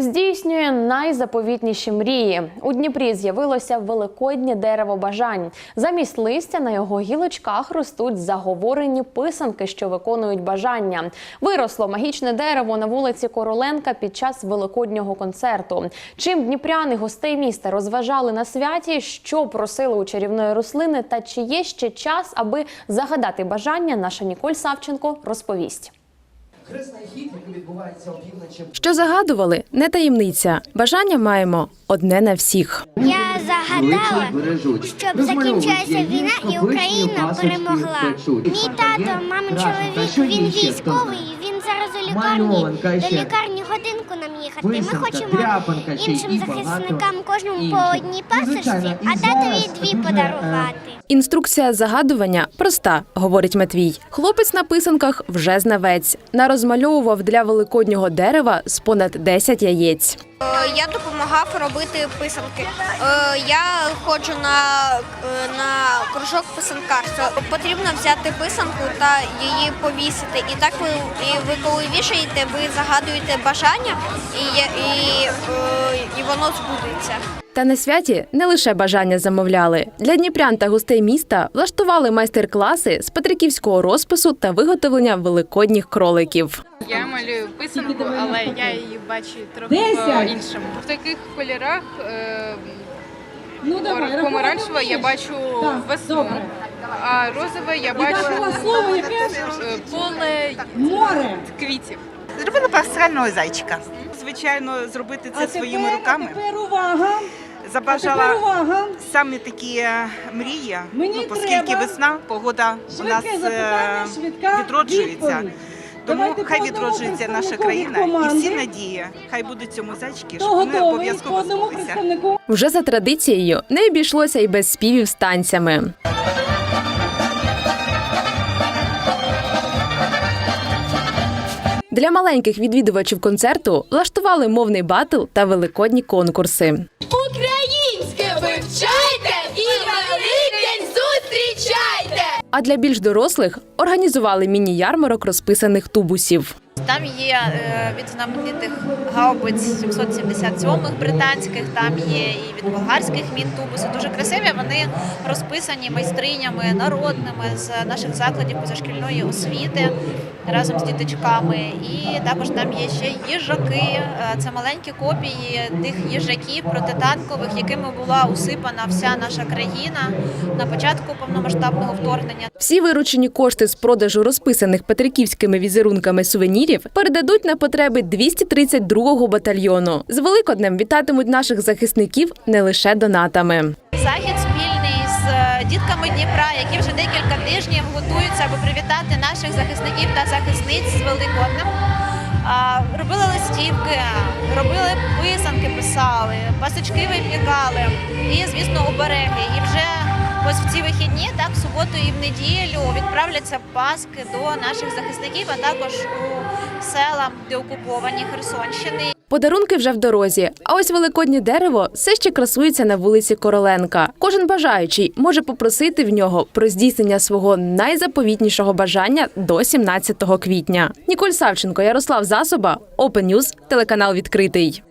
Здійснює найзаповітніші мрії. У Дніпрі з'явилося великоднє дерево бажань. Замість листя на його гілочках ростуть заговорені писанки, що виконують бажання. Виросло магічне дерево на вулиці Короленка під час великоднього концерту. Чим дніпряни гостей міста розважали на святі, що просили у чарівної рослини, та чи є ще час, аби загадати бажання, наша Ніколь Савченко розповість. Хресний хід, який відбувається опівночі. Що загадували, не таємниця. Бажання маємо одне на всіх. Я загадала, щоб закінчилася війна і Україна перемогла. Мій тато, мамин чоловік, він військовий. Лікарні. До ще. лікарні годинку нам їхати. Ми хочемо іншим і захисникам кожному по одній пасочці, а татові дві дуже, е, подарувати. Інструкція загадування проста, говорить Матвій. Хлопець на писанках вже знавець. Нарозмальовував для великоднього дерева з понад 10 яєць. Е, Я допомагав робити писанки. Е, Я ходжу на, е, на кружок писанкарства. Потрібно взяти писанку та її повісити. І так ви, і ви коли вішаєте, ви загадуєте бажання, і, і, і воно збудеться. Та на святі не лише бажання замовляли. Для дніпрян та гостей міста влаштували майстер-класи з петриківського розпису та виготовлення великодніх кроликів. Я малюю писанку, але я її бачу трохи по-іншому. В таких кольорах е, Ну давай, помаранчева я бачу Так, весну, добре. а розове я бачу слово яке? е, поле Море. квітів. Зробила пасхального зайчика. Звичайно, зробити це А своїми тепер, руками. А тепер увага. А тепер Забажала увага. саме такі е, мрії. Мені ну, оскільки весна, погода у нас швидка відроджується. відповідь. Тому Давайте хай відроджується наша країна команди. і всі надії, хай будуть цьому зайчики, щоб вони обов'язково збулися. Вже за традицією не обійшлося і без співів з танцями. Для маленьких відвідувачів концерту влаштували мовний батл та великодні конкурси. А для більш дорослих організували міні-ярмарок розписаних тубусів. Там є е, від знаменитих гаубиць 777-х британських, там є і від болгарських мін тубуси. Дуже красиві. Вони розписані майстринями народними з наших закладів позашкільної освіти разом з діточками. І також там є ще їжаки. Е, Це маленькі копії тих їжаків протитанкових, якими була усипана вся наша країна на початку повномасштабного вторгнення. Всі виручені кошти з продажу розписаних петриківськими візерунками сувенірів передадуть на потреби 232-го батальйону. З Великоднем вітатимуть наших захисників не лише донатами. Дітками Дніпра, які вже декілька тижнів готуються, аби привітати наших захисників та захисниць з Великоднем. Робили листівки, робили писанки, писали, пасочки випікали і, звісно, обереги. І вже ось в ці вихідні, так, в суботу і в неділю відправляться паски до наших захисників, а також у села, де окуповані Херсонщини. Подарунки вже в дорозі. А ось великоднє дерево все ще красується на вулиці Короленка. Кожен бажаючий може попросити в нього про здійснення свого найзаповітнішого бажання до 17 квітня. Ніколь Савченко, Ярослав Засоба, Open News, телеканал відкритий.